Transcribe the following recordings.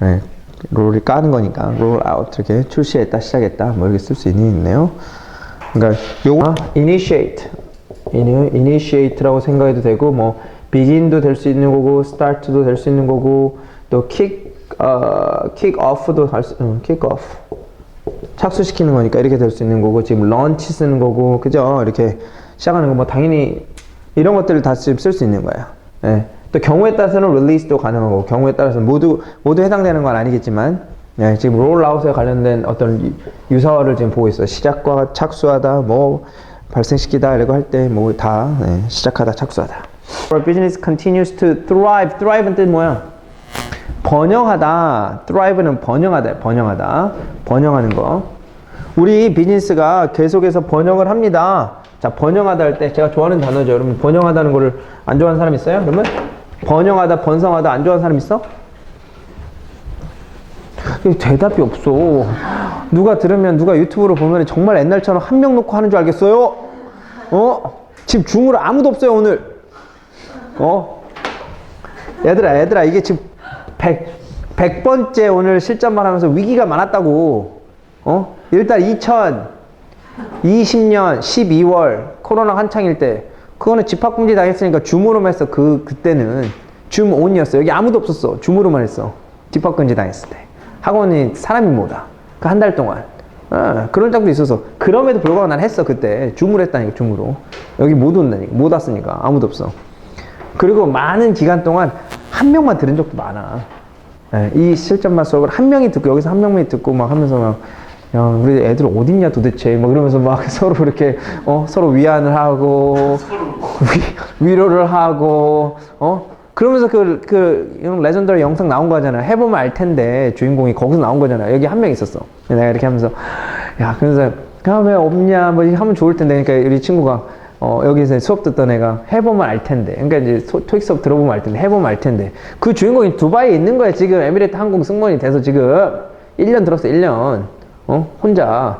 네, 롤이 까는 거니까 roll out 이렇게 출시했다 시작했다 뭐 이렇게 쓸 수 있네요. 그러니까 아, initiate ini- initiate라고 생각해도 되고 뭐 begin도 될 수 있는 거고 start도 될 수 있는 거고 또 kick 어 kick off도 할수 응, kick off 착수시키는 거니까 이렇게 될 수 있는 거고 지금 런치 쓰는 거고 그죠 이렇게 시작하는 거 뭐 당연히 이런 것들을 다 지금 쓸 수 있는 거예요. 예. 또 경우에 따라서는 릴리스도 가능하고 경우에 따라서 모두 모두 해당되는 건 아니겠지만 예, 지금 롤아웃에 관련된 어떤 유- 유사어를 지금 보고 있어요. 시작과 착수하다 뭐 발생시키다 거할때 뭐다 시작하다 착수하다. Our business continues to thrive. thrive는 뜻 뭐야? 번영하다. thrive는 번영하다. 번영하다. 번영하는 거. 우리 비즈니스가 계속해서 번영을 합니다. 자, 번영하다 할 때 제가 좋아하는 단어죠. 여러분, 번영하다는 거를 안 좋아하는 사람 있어요? 그러면 번영하다, 번성하다 안 좋아하는 사람 있어? 대답이 없어. 누가 들으면 누가 유튜브로 보면 정말 옛날처럼 한 명 놓고 하는 줄 알겠어요? 어? 지금 중으로 아무도 없어요, 오늘. 어? 얘들아, 얘들아, 이게 지금 100, 100번째 오늘 실전만 하면서 위기가 많았다고. 어? 일단 2020년 12월 코로나 한창일 때 그거는 집합금지 당했으니까 줌으로만 했어. 그, 그때는 줌 온이었어. 여기 아무도 없었어. 줌으로만 했어. 집합금지 당했을 때. 학원이 사람이 뭐다. 그 한 달 동안. 어, 그런 적도 있어서. 그럼에도 불구하고 난 했어. 그때. 줌으로 했다니까, 줌으로. 여기 못 온다니까. 못 왔으니까. 아무도 없어. 그리고 많은 기간 동안 한 명만 들은 적도 많아. 예, 이 실전만 수업을 한 명이 듣고 여기서 한 명만 듣고 막 하면서 막 야, 우리 애들 어딨냐 도대체 막 이러면서 막 서로 이렇게 어 서로 위안을 하고 위, 위로를 하고 어 그러면서 그, 그, 레전더리 영상 나온 거잖아. 해보면 알 텐데, 주인공이 거기서 나온 거잖아. 여기 한 명 있었어. 내가 이렇게 하면서, 야, 그래서, 야, 왜 없냐, 뭐, 하면 좋을 텐데. 그러니까 우리 친구가, 어, 여기서 수업 듣던 애가 해보면 알 텐데. 그러니까 이제 소- 토익 수업 들어보면 알 텐데. 해보면 알 텐데. 그 주인공이 두바이에 있는 거야. 지금 에미레이트 항공 승무원이 돼서 지금 1년 들었어, 1년. 어? 혼자.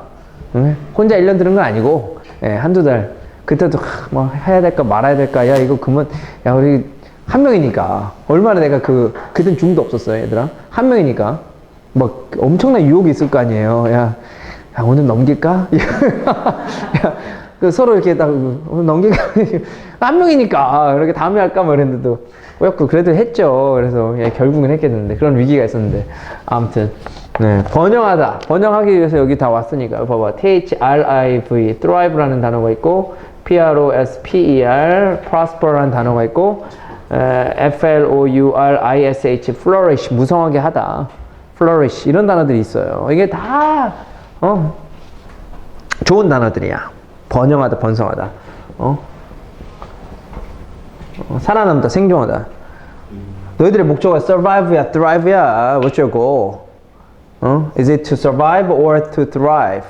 응? 혼자 1년 들은 건 아니고, 예, 한두 달. 그때도, 하, 뭐, 해야 될까 말아야 될까. 야, 이거 그만, 야, 우리 한 명이니까. 얼마나 내가 그, 그땐 줌도 없었어요, 얘들아. 한 명이니까. 막 엄청난 유혹이 있을 거 아니에요. 야, 야 오늘 넘길까? 야, 그 서로 이렇게 딱 넘길까? 한 명이니까 이렇게 다음에 할까 뭐 이랬는데도 어였고 그래도 했죠. 그래서 예, 결국은 했겠는데 그런 위기가 있었는데 아무튼 네 번영하다 번영하기 위해서 여기 다 왔으니까 봐봐 T H R I V thrive라는 단어가 있고 P R O S P E prosper라는 단어가 있고 에, F L O U R I S H flourish 무성하게 하다 flourish 이런 단어들이 있어요. 이게 다 어, 좋은 단어들이야. 번영하다, 번성하다. 어? 어, 살아남다, 생존하다. 너희들의 목적은 survive야, thrive야. What's your goal? 어? Is it to survive or to thrive?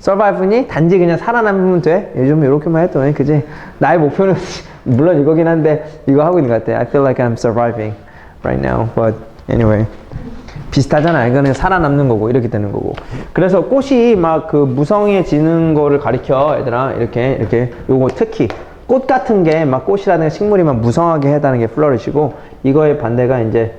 survive니 단지 그냥 살아남으면 돼. 요즘 이렇게만 해도 그지? 나의 목표는 물론 이거긴 한데 이거 하고 있는 것 같아. I feel like I'm surviving right now. But anyway. 비슷하잖아. 이거는 살아남는 거고 이렇게 되는 거고. 그래서 꽃이 막 그 무성해지는 거를 가리켜 얘들아 이렇게 이렇게 요거 특히 꽃 같은 게 막 꽃이라는 식물이 막 무성하게 해다는 게 플러리시고 이거의 반대가 이제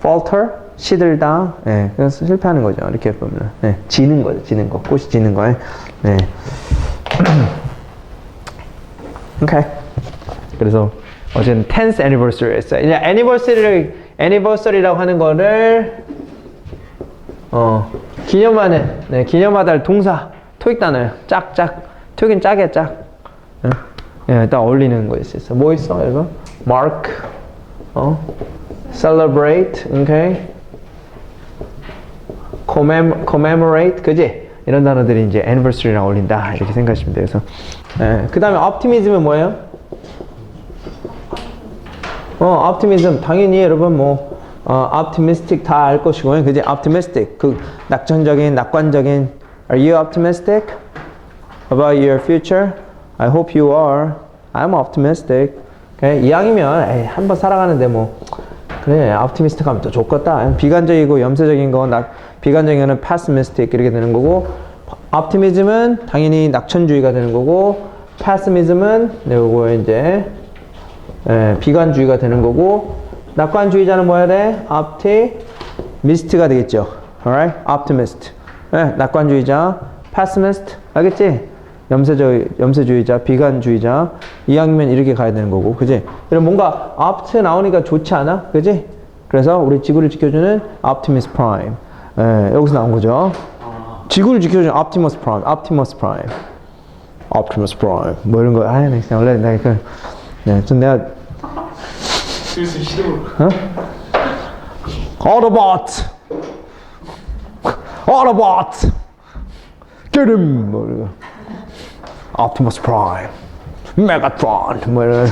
falter 시들다. 예, 그래서 실패하는 거죠. 이렇게 보면 예, 지는 거죠. 지는 거. 꽃이 지는 거에. 네. 오케이. 그래서 어제는 10th anniversary였어요. 이제 anniversary를 anniversary라고 하는 거를 어 기념하는 네, 기념하다 할 동사 토익 단어예요. 짝 짝 토익은 짝이야 짝. 예, 예, 딱 어울리는 거 있어. 뭐 있어 여러분? mark, 어, celebrate, okay, commemorate, 그지? 이런 단어들이 이제 anniversary랑 어울린다 이렇게 생각하시면 돼요. 그래서 예, 그 다음에 optimism은 뭐예요? 어, optimism 당연히 여러분 뭐 어, optimistic 다 알 것이고, 그지? optimistic 그 낙천적인, 낙관적인. Are you optimistic about your future? I hope you are. I'm optimistic. Okay? 이왕이면 한번 살아가는데 뭐 그래, optimistic 하면 또 좋겠다. 비관적이고 염세적인 거, 낙, 비관적인 pessimistic 이렇게 되는 거고, optimism은 당연히 낙천주의가 되는 거고, pessimism은 네, 요거 이제 예, 비관주의가 되는 거고 낙관주의자는 뭐 해야 돼? opti, mist가 되겠죠. alright? optimist. 예, 낙관주의자. pessimist. 알겠지? 염세주, 염세주의자, 비관주의자. 이왕이면 이렇게 가야 되는 거고, 그지? 그럼 뭔가 opt 나오니까 좋지 않아? 그지? 그래서 우리 지구를 지켜주는 optimus prime. 예, 여기서 나온 거죠. 지구를 지켜주는 optimus prime, optimus prime. optimus prime. 뭐 이런 거. 아, 네, 그냥 원래 내가 그, 네, 좀 내가 시도 Autobot! Autobot! Get him! 뭐 이런 거. Optimus Prime, Megatron, 뭐 이런.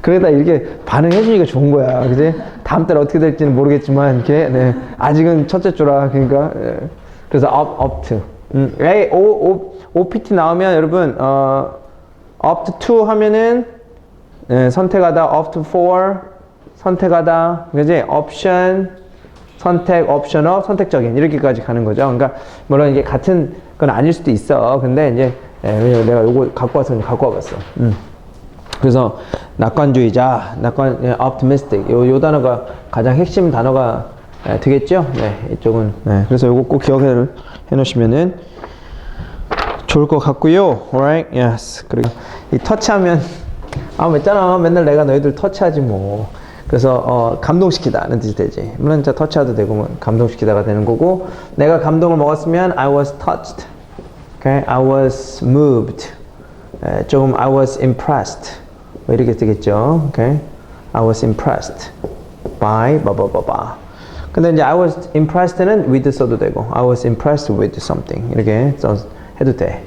그러다 이렇게 반응해 주니까 좋은 거야, 그지? 다음 달 어떻게 될지는 모르겠지만 이렇게 네. 아직은 첫째 주라 그러니까 예. 그래서 up up to 음, A O O OPT 나오면 여러분 어 up to 2 하면은 예, 선택하다 up to 4 선택하다 그지? option 선택, 옵셔너, 선택적인 이렇게까지 가는 거죠. 그러니까 물론 이게 같은 건 아닐 수도 있어. 근데 이제 예, 내가 요거 갖고 와서 갖고 와봤어. 음. 그래서 낙관주의자, 낙관, 예, optimistic 요, 요 단어가 가장 핵심 단어가 예, 되겠죠. 네, 이쪽은. 네, 그래서 요거 꼭 기억을 해놓으시면은 좋을 것 같고요. Alright, yes. 그리고 이 터치하면 아, 있잖아. 맨날 내가 너희들 터치하지 뭐. 그래서 어, 감동시키다는 뜻이 되지. 물론 진짜 터치하도 되고 뭐 감동시키다가 되는 거고 내가 감동을 먹었으면 I was touched. Okay, I was moved. 에, 조금 I was impressed. 뭐 이렇게 되겠죠. Okay, I was impressed by 바바바바. 근데 이제 I was impressed는 with 써도 되고 I was impressed with something 이렇게 써 해도 돼.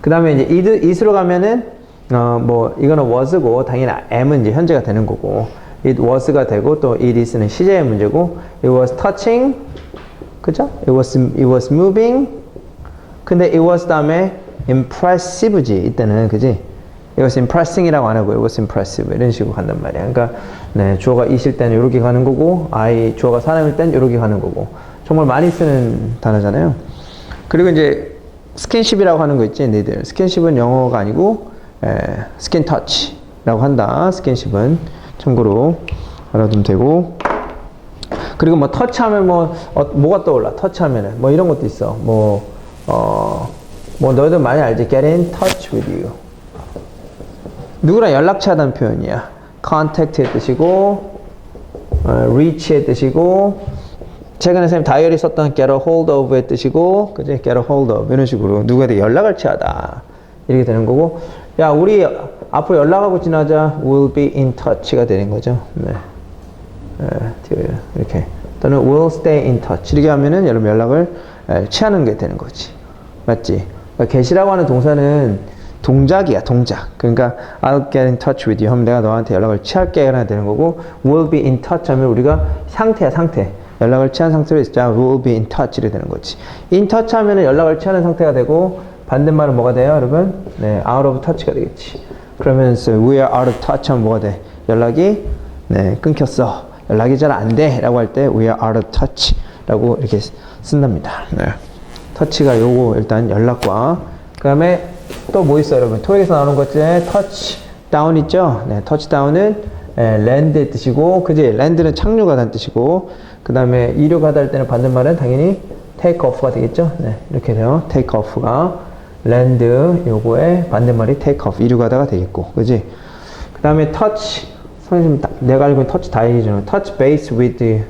그 다음에 이제 it, it으로 가면은 어 뭐 이거는 was고 당연히 am은 이제 현재가 되는 거고 it was가 되고 또 it is는 시제의 문제고 it was touching 그죠? it was it was moving 근데 it was 다음에 impressive지 이때는 그지? Was impressing이라고 안 하고 was impressive 이런 식으로 간단 말이야. 그러니까 네, 주어가 이실 때는 이렇게 가는 거고 I 주어가 사람일 땐 이렇게 가는 거고. 정말 많이 쓰는 단어잖아요. 그리고 이제 스킨십이라고 하는 거 있지 너희들. 스킨십은 영어가 아니고 에, 스킨 터치라고 한다. 스킨십은 참고로 알아두면 되고. 그리고 뭐 터치하면 뭐 어, 뭐가 떠올라? 터치하면은 뭐 이런 것도 있어. 뭐 어, 뭐 너희들 많이 알지? get in touch with you 누구랑 연락처하다는 표현이야. contact의 뜻이고 어, reach의 뜻이고 최근에 선생님 다이어리 썼던 get a hold of의 뜻이고 그지 get a hold of 이런 식으로 누구에게 연락을 취하다. 이렇게 되는 거고 야 우리 앞으로 연락하고 지나자. will be in touch가 되는 거죠. 네. 예, 이렇게. 또는 will stay in touch. 이렇게 하면은 여러분 연락을 예, 취하는 게 되는 거지. 맞지? 그러니까 get이라고 하는 동사는 동작이야 동작. 그러니까 I'll get in touch with you 하면 내가 너한테 연락을 취할게 해야 되는 거고 will be in touch 하면 우리가 상태야 상태. 연락을 취한 상태로 있자 will be in touch 이렇게 되는 거지. In touch 하면은 연락을 취하는 상태가 되고 반대말은 뭐가 돼요 여러분? 네 out of touch가 되겠지. 그러면 we are out of touch 하면 뭐가 돼? 연락이 네 끊겼어. 연락이 잘 안 돼. 라고 할 때 we are out of touch 라고 이렇게 쓴답니다. 네. 터치가 요거 일단 연락과 그 다음에 또 뭐 있어요 여러분? 토익에서 나오는 것 중에 터치 다운 있죠? 네, 터치 다운은 랜드의 뜻이고 그지 랜드는 착륙하다는 뜻이고 그 다음에 이륙하다 할 때는 반대말은 당연히 테이크 오프가 되겠죠? 네, 이렇게 돼요. 테이크 오프가. 랜드 요거의 반대말이 테이크 오프 이륙하다가 되겠고 그지? 그 다음에 터치 선생님 다- 내가 알고 있는 터치 다 얘기해주는 touch base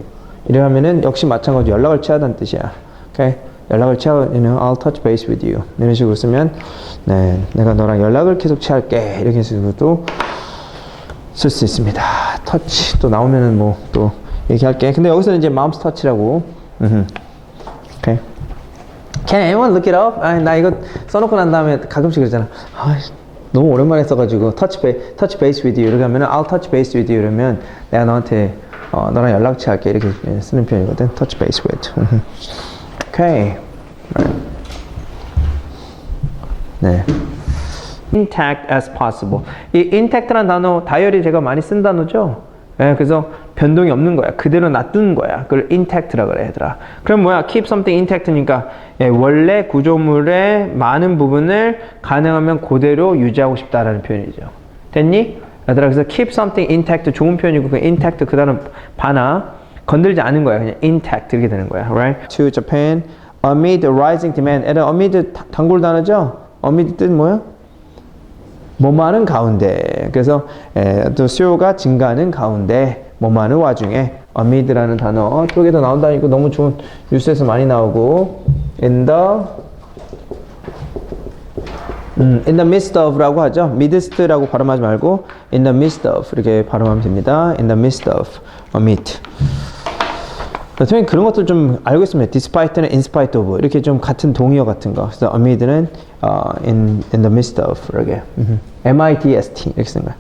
이러면은 역시 마찬가지로 연락을 취하다는 뜻이야. 오케이 연락을 취하는 I'll touch base with you 이런 식으로 쓰면 네 내가 너랑 연락을 계속 취할게 이렇게 식으로도 쓸 수 있습니다 터치 또 나오면은 뭐 또 얘기할게 근데 여기서는 이제 마음스 터치라고. 오케이 Can anyone look it up? 아니, 나 이거 써놓고 난 다음에 가끔씩 그러잖아. 아, 너무 오랜만에 써가지고 touch base, touch base with you 이렇게 하면은 I'll touch base with you 이러면 내가 너한테 어, 너랑 연락 취할게 이렇게 쓰는 표현이거든. touch base with. 오케이. 네. intact as possible. 이 intact란 단어 다이어리 제가 많이 쓴 단어죠. 예, 그래서 변동이 없는 거야. 그대로 놔두는 거야. 그걸 intact라 그래, 얘들아. 그럼 뭐야? keep something intact니까 예, 원래 구조물의 많은 부분을 가능하면 그대로 유지하고 싶다라는 표현이죠. 됐니? 얘들아, 그래서 keep something intact 좋은 표현이고 그 intact 그 단어 봐나. 건들지 않은 거야. 그냥 intact 이렇게 되는 거야. Right? To Japan amid rising demand. 애들 amid 다- 단골 단어죠? amid 뜻 뭐야? 뭐 많은 가운데. 그래서 에, 또 수요가 증가하는 가운데 뭐 많은 와중에 amid라는 단어 더 나온다니까 너무 좋은 뉴스에서 많이 나오고 in the 음, in the midst of라고 하죠. midst라고 발음하지 말고 in the midst of 이렇게 발음하면 됩니다. in the midst of, amid. 선생님 그런 것들 좀 알고 있습니다. despite는 in spite of 이렇게 좀 같은 동의어 같은 거. 그래서 amid는 어, in in the midst of 이렇게 음흠. M I D S T 이렇게 쓴 거예요.